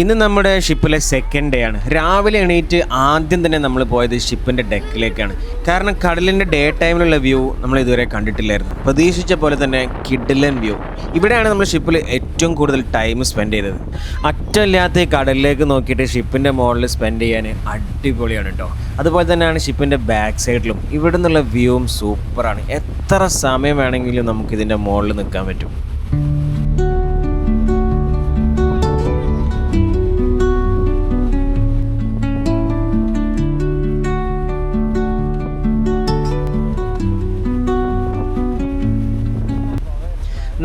ഇന്ന് നമ്മുടെ ഷിപ്പിലെ second day ആണ്. രാവിലെ എണീറ്റ് ആദ്യം തന്നെ നമ്മൾ പോയത് ഷിപ്പിന്റെ ഡെക്കിലേക്കാണ് കാരണം കടലിന്റെ ഡേ ടൈമിലുള്ള വ്യൂ നമ്മൾ ഇതുവരെ കണ്ടിട്ടില്ലായിരുന്നു. പ്രതീക്ഷിച്ച പോലെ തന്നെ കിഡിലൻ വ്യൂ ഇവിടെയാണ് നമ്മൾ ഷിപ്പിൽ ഏറ്റവും കൂടുതൽ ടൈം സ്പെൻഡ് ചെയ്തത്. അറ്റമില്ലാത്ത കടലിലേക്ക് നോക്കിയിട്ട് ഷിപ്പിന്റെ മുകളിൽ സ്പെൻഡ് ചെയ്യാൻ അടിപൊളിയാണ് കേട്ടോ അതുപോലെ തന്നെയാണ് ഷിപ്പിന്റെ ബാക്ക് സൈഡിലും ഇവിടെ നിന്നുള്ള വ്യൂവും സൂപ്പറാണ് എത്ര സമയം വേണമെങ്കിലും നമുക്ക് ഇതിന്റെ മുകളിൽ നിൽക്കാൻ പറ്റും.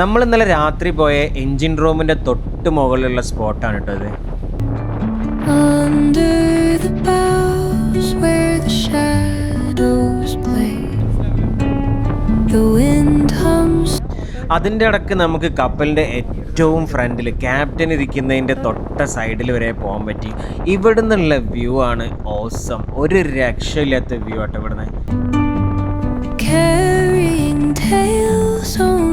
നമ്മൾ ഇന്നലെ രാത്രി പോയ എൻജിൻ റൂമിന്റെ തൊട്ട് മുകളിലുള്ള സ്പോട്ടാണ് കേട്ടോ ഇത്. അതിന്റെ ഇടയ്ക്ക് നമുക്ക് കപ്പലിന്റെ ഏറ്റവും ഫ്രണ്ടിൽ ക്യാപ്റ്റൻ ഇരിക്കുന്നതിന്റെ തൊട്ട സൈഡിൽ വരെ പോകാൻ പറ്റി. ഇവിടെ നിന്നുള്ള വ്യൂ ആണ് ഓസം ഒരു രക്ഷയില്ലാത്ത വ്യൂ ആട്ടോ ഇവിടുന്ന്. Carrying tales only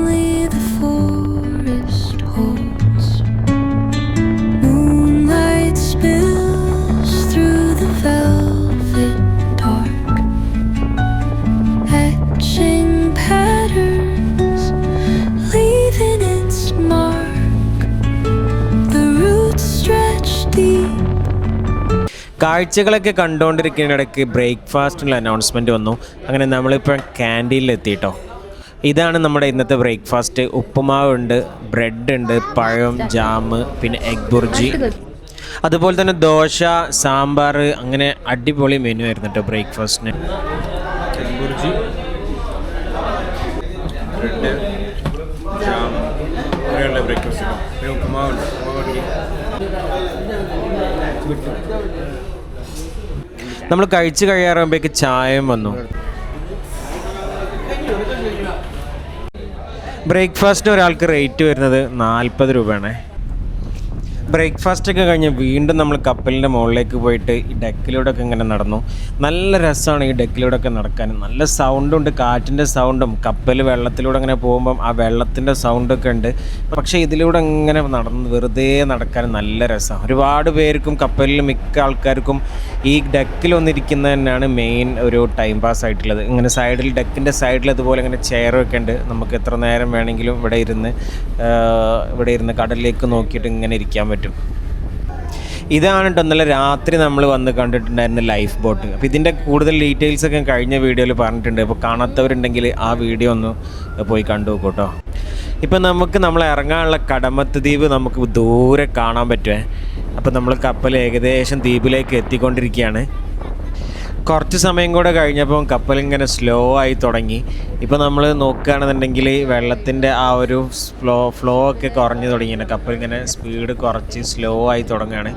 കാഴ്ചകളൊക്കെ കണ്ടുകൊണ്ടിരിക്കുന്നതിനിടയ്ക്ക് ബ്രേക്ക്ഫാസ്റ്റിനുള്ള അനൗൺസ്മെന്റ് വന്നു. അങ്ങനെ നമ്മളിപ്പോൾ ക്യാന്റീനിൽ എത്തിയിട്ടോ ഇതാണ് നമ്മുടെ ഇന്നത്തെ ബ്രേക്ക്ഫാസ്റ്റ്. ഉപ്പുമാവുണ്ട് ബ്രെഡ് ഉണ്ട് പഴം ജാം പിന്നെ എഗ് ബുർജി. അതുപോലെ തന്നെ ദോശ സാമ്പാർ അങ്ങനെ അടിപൊളി മെനു ആയിരുന്നു കേട്ടോ ബ്രേക്ക്ഫാസ്റ്റിന് ബ്രേക്ക്ഫാസ്റ്റ് നമ്മൾ കഴിച്ചു കഴിയാറാകുമ്പോഴേക്ക് ചായയും വന്നു. ബ്രേക്ക്ഫാസ്റ്റിന് ഒരാൾക്ക് റേറ്റ് വരുന്നത് നാൽപ്പത് രൂപയാണേ. ബ്രേക്ക്ഫാസ്റ്റ് ഒക്കെ കഴിഞ്ഞ് വീണ്ടും നമ്മൾ കപ്പലിന്റെ മുകളിലേക്ക് പോയിട്ട് ഈ ഡെക്കിലൂടെ ഒക്കെ ഇങ്ങനെ നടന്നു. നല്ല രസമാണ് ഈ ഡെക്കിലൂടെ ഒക്കെ നടക്കാൻ. നല്ല സൗണ്ടും ഉണ്ട് കാറ്റിന്റെ സൗണ്ടും കപ്പൽ വെള്ളത്തിലൂടെ അങ്ങനെ പോകുമ്പം ആ വെള്ളത്തിന്റെ സൗണ്ടൊക്കെ ഉണ്ട്. പക്ഷേ ഇതിലൂടെ ഇങ്ങനെ നടന്ന് വെറുതെ നടക്കാൻ നല്ല രസമാണ് ഒരുപാട് പേർക്കും കപ്പലിൽ മിക്ക ആൾക്കാർക്കും ഈ ഡെക്കിൽ വന്നിരിക്കുന്നത് തന്നെയാണ് മെയിൻ ഒരു ടൈം പാസ് ആയിട്ടുള്ളത്. ഇങ്ങനെ സൈഡിൽ ഡെക്കിന്റെ സൈഡിൽ അതുപോലെ ഇങ്ങനെ ചെയറൊക്കെ ഉണ്ട്. നമുക്ക് എത്ര നേരം വേണമെങ്കിലും ഇവിടെ ഇരുന്ന് ഇവിടെ ഇരുന്ന് കടലിലേക്ക് നോക്കിയിട്ട് ഇങ്ങനെ ഇരിക്കാൻ പറ്റും. ഇതാണ് കേട്ടോ ഇന്നലെ രാത്രി നമ്മൾ വന്ന് കണ്ടിട്ടുണ്ടായിരുന്ന ലൈഫ് ബോട്ട് അപ്പോൾ ഇതിന്റെ കൂടുതൽ ഡീറ്റെയിൽസ് ഒക്കെ കഴിഞ്ഞ വീഡിയോയിൽ പറഞ്ഞിട്ടുണ്ട്. അപ്പോൾ കാണാത്തവരുണ്ടെങ്കിൽ ആ വീഡിയോ ഒന്ന് പോയി കണ്ടു കേട്ടോ ഇപ്പം നമുക്ക് നമ്മൾ ഇറങ്ങാനുള്ള കടമത്ത് ദ്വീപ് നമുക്ക് ദൂരെ കാണാൻ പറ്റുമേ അപ്പോൾ നമ്മൾ കപ്പൽ ഏകദേശം ദ്വീപിലേക്ക് എത്തിക്കൊണ്ടിരിക്കുകയാണ്. കുറച്ച് സമയം കൂടെ കഴിഞ്ഞപ്പം കപ്പൽ ഇങ്ങനെ സ്ലോ ആയി തുടങ്ങി. ഇപ്പോൾ നമ്മൾ നോക്കുകയാണെന്നുണ്ടെങ്കിൽ വെള്ളത്തിന്റെ ആ ഒരു ഫ്ലോ ഫ്ലോ ഒക്കെ കുറഞ്ഞു തുടങ്ങിയാണ് കപ്പൽ ഇങ്ങനെ സ്പീഡ് കുറച്ച് സ്ലോ ആയി തുടങ്ങുകയാണ്.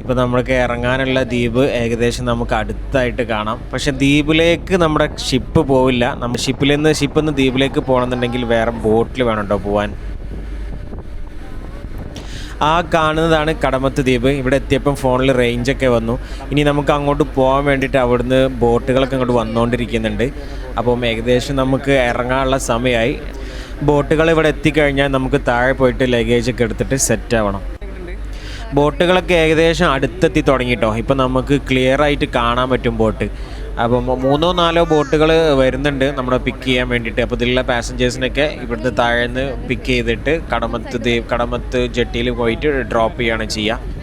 ഇപ്പോൾ നമ്മൾക്ക് ഇറങ്ങാനുള്ള ദ്വീപ് ഏകദേശം നമുക്ക് അടുത്തായിട്ട് കാണാം. പക്ഷേ ദ്വീപിലേക്ക് നമ്മുടെ ഷിപ്പ് പോവില്ല. നമ്മൾ ഷിപ്പിൽ നിന്ന് ഷിപ്പിൽ നിന്ന് ദ്വീപിലേക്ക് പോകണമെന്നുണ്ടെങ്കിൽ വേറെ ബോട്ടിൽ വേണം കേട്ടോ പോകാൻ ആ കാണുന്നതാണ് കടമത്ത് ദ്വീപ് ഇവിടെ എത്തിയപ്പം ഫോണിൽ റേഞ്ചൊക്കെ വന്നു. ഇനി നമുക്ക് അങ്ങോട്ട് പോകാൻ വേണ്ടിയിട്ട് അവിടുന്ന് ബോട്ടുകളൊക്കെ അങ്ങോട്ട് വന്നുകൊണ്ടിരിക്കുന്നുണ്ട് അപ്പം ഏകദേശം നമുക്ക് ഇറങ്ങാനുള്ള സമയമായി. ബോട്ടുകൾ ഇവിടെ എത്തിക്കഴിഞ്ഞാൽ നമുക്ക് താഴെ പോയിട്ട് ലഗേജൊക്കെ എടുത്തിട്ട് സെറ്റ് ആവണം. ബോട്ടുകളൊക്കെ ഏകദേശം അടുത്തെത്തി തുടങ്ങിട്ടോ. ഇപ്പം നമുക്ക് ക്ലിയർ ആയിട്ട് കാണാൻ പറ്റും ബോട്ട്. അപ്പം മൂന്നോ നാലോ ബോട്ടുകൾ വരുന്നുണ്ട് നമ്മളെ പിക്ക് ചെയ്യാൻ വേണ്ടിയിട്ട്. അപ്പോൾ ഇതിലുള്ള പാസഞ്ചേഴ്സിനൊക്കെ ഇവിടുന്ന് താഴെ നിന്ന് പിക്ക് ചെയ്തിട്ട് കടമത്ത് കടമത്ത് ജെട്ടിയിൽ പോയിട്ട് ഡ്രോപ്പ് ചെയ്യുകയാണ് ചെയ്യുക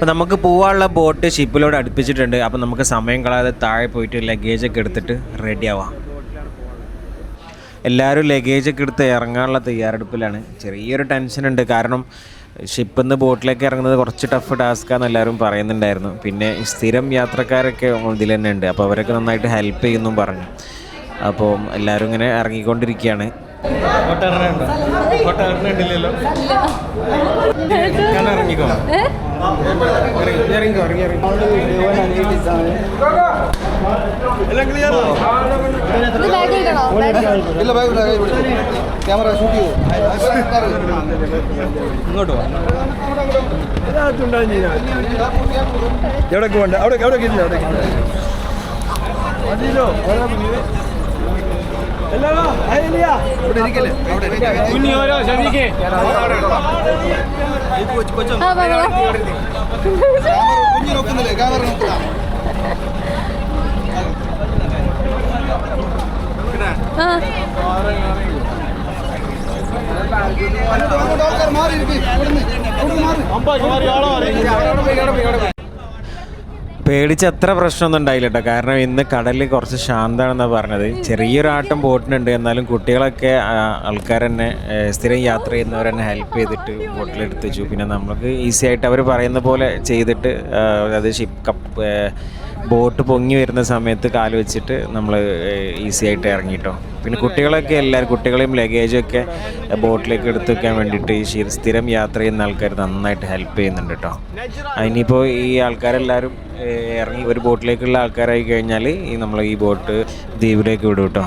അപ്പോൾ നമുക്ക് പോകാനുള്ള ബോട്ട് ഷിപ്പിലോട് അടുപ്പിച്ചിട്ടുണ്ട്. അപ്പോൾ നമുക്ക് സമയം കളയാതെ താഴെ പോയിട്ട് ലഗേജൊക്കെ എടുത്തിട്ട് റെഡി ആവാം. എല്ലാവരും ലഗേജൊക്കെ എടുത്ത് ഇറങ്ങാനുള്ള തയ്യാറെടുപ്പിലാണ്. ചെറിയൊരു ടെൻഷൻ ഉണ്ട്. കാരണം ഷിപ്പിൽ നിന്ന് ബോട്ടിലേക്ക് ഇറങ്ങുന്നത് കുറച്ച് ടഫ് ടാസ്ക്കാന്ന് എല്ലാവരും പറയുന്നുണ്ടായിരുന്നു. പിന്നെ സ്ഥിരം യാത്രക്കാരൊക്കെ ഇതിൽ തന്നെ ഉണ്ട്. അപ്പോൾ അവരൊക്കെ നന്നായിട്ട് ഹെൽപ്പ് ചെയ്യുന്നു പറഞ്ഞു. അപ്പോൾ എല്ലാവരും ഇങ്ങനെ ഇറങ്ങിക്കൊണ്ടിരിക്കുകയാണ്. ഇറങ്ങിക്കോ? ഇറങ്ങിക്കോ ഇറങ്ങി ഇടണോ ബാഗ് ഇല്ല ബാഗ്. ക്യാമറ ഷൂട്ട് ചെയ്തു ഇങ്ങോട്ട് വാ. എവിടെ പോകണ്ട? അവിടെ അവിടെ ഇല്ല അവിടെ മതിയല്ലോ ഇവിടെ ഇരിക്കല്ലേ അവിടെ ആ വാ വാ കുഞ്ഞു നോക്കുന്നില്ലേ ക്യാമറ നോക്കുക മാറി ഇവിടുന്ന് മാറി പേടിച്ച് അത്ര പ്രശ്നമൊന്നും ഉണ്ടായില്ല കേട്ടോ കാരണം ഇന്ന് കടലിൽ കുറച്ച് ശാന്തമാണെന്നാണ് പറഞ്ഞത്. ചെറിയൊരാട്ടം ബോട്ടിനുണ്ട്. എന്നാലും കുട്ടികളൊക്കെ ആൾക്കാർ തന്നെ സ്ഥിരം യാത്ര ചെയ്യുന്നവർ തന്നെ ഹെൽപ്പ് ചെയ്തിട്ട് ബോട്ടിലെടുത്ത് വെച്ചു. പിന്നെ നമുക്ക് ഈസി ആയിട്ട് അവർ പറയുന്ന പോലെ ചെയ്തിട്ട് അത് ഷിപ്പ് കപ്പ് ബോട്ട് പൊങ്ങി വരുന്ന സമയത്ത് കാൽ വെച്ചിട്ട് നമ്മൾ ഈസി ആയിട്ട് ഇറങ്ങിട്ടോ. പിന്നെ കുട്ടികളൊക്കെ എല്ലാവരും കുട്ടികളെയും ലഗേജൊക്കെ ബോട്ടിലേക്ക് എടുത്തു വെക്കാൻ വേണ്ടിയിട്ട് ഈ സ്ഥിരം യാത്ര ചെയ്യുന്ന ആൾക്കാർ നന്നായിട്ട് ഹെൽപ്പ് ചെയ്യുന്നുണ്ട് കേട്ടോ അതിനിപ്പോൾ ഈ ആൾക്കാരെല്ലാവരും ഇറങ്ങി ഒരു ബോട്ടിലേക്കുള്ള ആൾക്കാരായി കഴിഞ്ഞാൽ ഈ നമ്മൾ ഈ ബോട്ട് ദ്വീപിലേക്ക് വിടും കേട്ടോ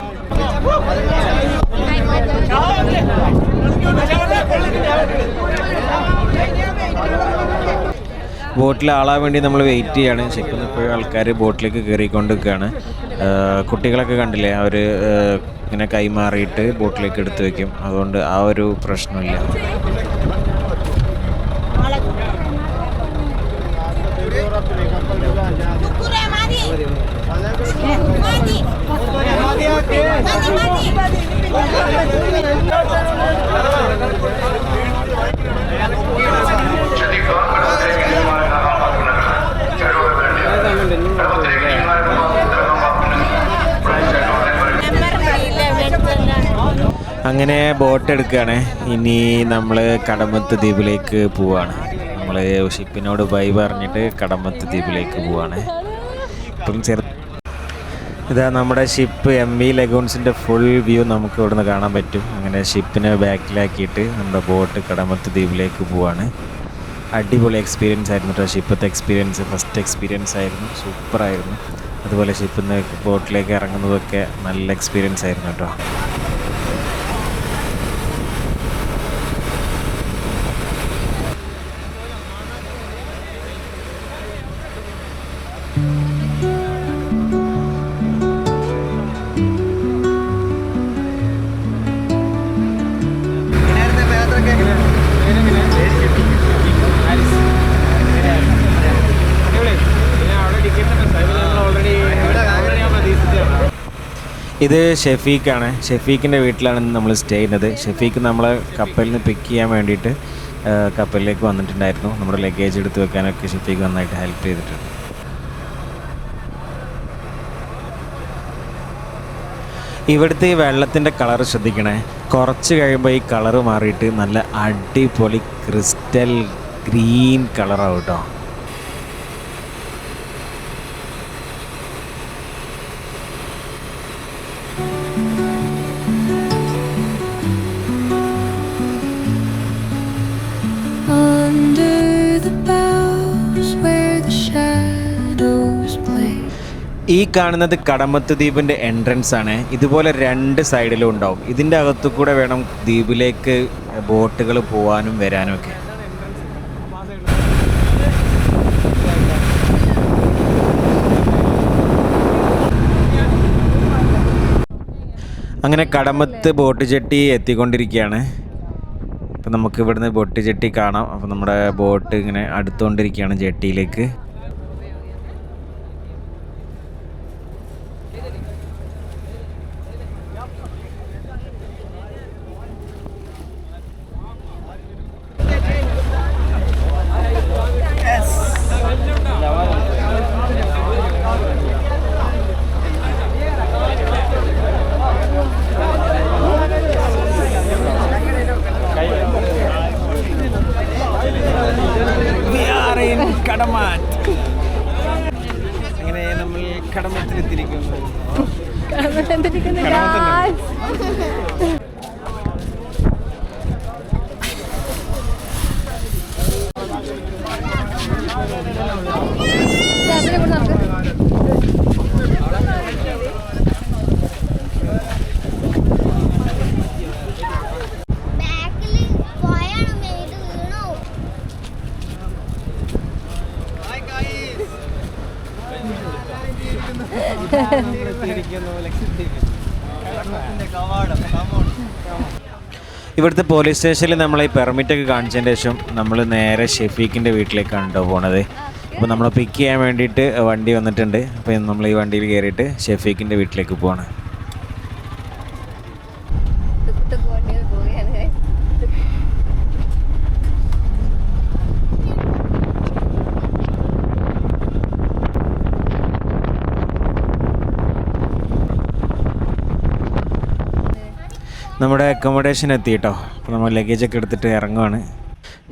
ബോട്ടിൽ ആളാൻ വേണ്ടി നമ്മൾ വെയിറ്റ് ചെയ്യാണ്. ശരിക്കും ഇപ്പോഴും ആൾക്കാർ ബോട്ടിലേക്ക് കയറിക്കൊണ്ടിരിക്കുകയാണ് കുട്ടികളൊക്കെ കണ്ടില്ലേ? അവർ ഇങ്ങനെ കൈമാറിയിട്ട് ബോട്ടിലേക്ക് എടുത്ത് വെക്കും. അതുകൊണ്ട് ആ ഒരു പ്രശ്നമില്ല. Kurang അങ്ങനെ ബോട്ട് എടുക്കുകയാണ്. ഇനി നമ്മൾ കടമത്ത് ദ്വീപിലേക്ക് പോവാണ്. നമ്മൾ ഷിപ്പിനോട് ബൈ പറഞ്ഞിട്ട് കടമത്ത് ദ്വീപിലേക്ക് പോവാണ്. ഇപ്പം ചെറു ഇതാ നമ്മുടെ ഷിപ്പ് എം വി ലഗൂൺസിന്റെ ഫുൾ വ്യൂ നമുക്ക് ഇവിടുന്ന് കാണാൻ പറ്റും. അങ്ങനെ ഷിപ്പിനെ ബാക്കിലാക്കിയിട്ട് നമ്മുടെ ബോട്ട് കടമത്ത് ദ്വീപിലേക്ക് പോവാണ്. അടിപൊളി എക്സ്പീരിയൻസ് ആയിരുന്നു കേട്ടോ ഷിപ്പത്തെ എക്സ്പീരിയൻസ് ഫസ്റ്റ് എക്സ്പീരിയൻസ് ആയിരുന്നു. സൂപ്പറായിരുന്നു അതുപോലെ ഷിപ്പിൽ നിന്ന് ബോട്ടിലേക്ക് ഇറങ്ങുന്നതൊക്കെ നല്ല എക്സ്പീരിയൻസ് ആയിരുന്നു കേട്ടോ ഇത് ഷെഫീഖാണ്. ഷെഫീഖിന്റെ വീട്ടിലാണ് ഇന്ന് നമ്മൾ സ്റ്റേ ചെയ്യുന്നത്. ഷെഫീഖ് നമ്മളെ കപ്പലിൽ നിന്ന് പിക്ക് ചെയ്യാൻ വേണ്ടിയിട്ട് കപ്പലിലേക്ക് വന്നിട്ടുണ്ടായിരുന്നു. നമ്മുടെ ലഗേജ് എടുത്ത് വെക്കാനൊക്കെ ഷെഫീഖ് നന്നായിട്ട് ഹെൽപ്പ് ചെയ്തിട്ടുണ്ട്. ഇവിടുത്തെ ഈ വെള്ളത്തിന്റെ കളർ ശ്രദ്ധിക്കണേ. കുറച്ച് കഴിയുമ്പോൾ ഈ കളറ് മാറിയിട്ട് നല്ല അടിപൊളി ക്രിസ്റ്റൽ ഗ്രീൻ കളറാവും കേട്ടോ. ഈ കാണുന്നത് കടമത്ത് ദ്വീപിന്റെ എൻട്രൻസ് ആണ്. ഇതുപോലെ രണ്ട് സൈഡിലും ഉണ്ടാവും. ഇതിന്റെ അകത്തു കൂടെ വേണം ദ്വീപിലേക്ക് ബോട്ടുകൾ പോകാനും വരാനും ഒക്കെ. അങ്ങനെ കടമത്ത് ബോട്ട് ജെട്ടി എത്തിക്കൊണ്ടിരിക്കുകയാണ്. അപ്പം നമുക്ക് ഇവിടുന്ന് ബോട്ട് ജെട്ടി കാണാം. അപ്പം നമ്മുടെ ബോട്ട് ഇങ്ങനെ അടുത്തുകൊണ്ടിരിക്കുകയാണ് ജെട്ടിയിലേക്ക്. വന്നിരിക്കുന്നു ഗായ്സ് ഇവിടുത്തെ പോലീസ് സ്റ്റേഷനിൽ നമ്മൾ ഈ പെർമിറ്റൊക്കെ കാണിച്ചതിന് ശേഷം നമ്മൾ നേരെ ഷെഫീഖിന്റെ വീട്ടിലേക്കാണ് കേട്ടോ പോണത്. അപ്പോൾ നമ്മൾ പിക്ക് ചെയ്യാൻ വേണ്ടിയിട്ട് വണ്ടി വന്നിട്ടുണ്ട്. അപ്പോൾ നമ്മൾ ഈ വണ്ടിയിൽ കയറിയിട്ട് ഷെഫീഖിന്റെ വീട്ടിലേക്ക് പോവാണ്. നമ്മുടെ അക്കോമഡേഷൻ എത്തി കേട്ടോ അപ്പോൾ നമ്മൾ ലഗേജൊക്കെ എടുത്തിട്ട് ഇറങ്ങുവാണ്.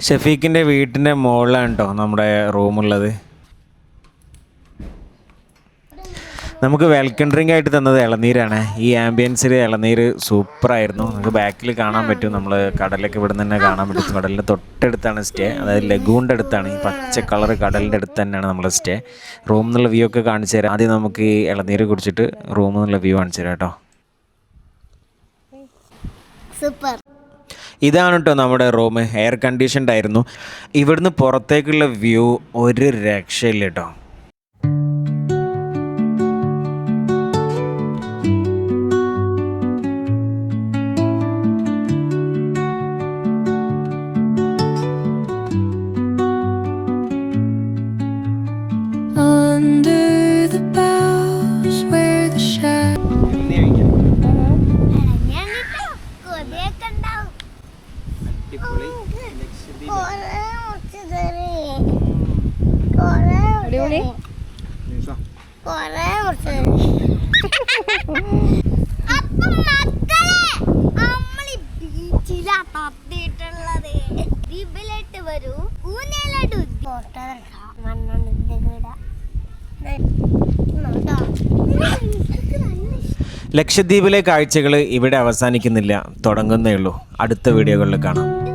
ഷെഫീഖിന്റെ വീട്ടിന്റെ മുകളിലാണ് കേട്ടോ നമ്മുടെ റൂമുള്ളത് നമുക്ക് വെൽക്കം ഡ്രിങ്ക് ആയിട്ട് തന്നത് ഇളനീരാണ്. ഈ ആംബിയൻസിൽ ഇളനീർ സൂപ്പറായിരുന്നു നമുക്ക് ബാക്കിൽ കാണാൻ പറ്റും. നമ്മൾ കടലൊക്കെ ഇവിടെ തന്നെ കാണാൻ പറ്റും. കടലിന്റെ തൊട്ടടുത്താണ് സ്റ്റേ അതായത് ലഗൂണിന്റെ അടുത്താണ്. ഈ പച്ച കളർ കടലിന്റെ അടുത്ത് തന്നെയാണ് നമ്മുടെ സ്റ്റേ റൂമിൽ നിന്നുള്ള വ്യൂ ഒക്കെ കാണിച്ചു തരാം. ആദ്യം നമുക്ക് ഈ ഇളനീര് കുടിച്ചിട്ട് റൂമിൽ നിന്നുള്ള വ്യൂ കാണിച്ചു തരാം കേട്ടോ സൂപ്പർ. ഇതാണ് കേട്ടോ നമ്മുടെ റൂം. എയർ കണ്ടീഷൻഡ് ആയിരുന്നു. ഇവിടുന്ന് പുറത്തേക്കുള്ള വ്യൂ ഒരു രക്ഷയില്ല കേട്ടോ ഇവിടെ ലക്ഷദ്വീപിലെ കാഴ്ചകൾ ഇവിടെ അവസാനിക്കുന്നില്ല. തുടങ്ങുന്നേ ഉള്ളൂ. അടുത്ത വീഡിയോകളിൽ കാണാം.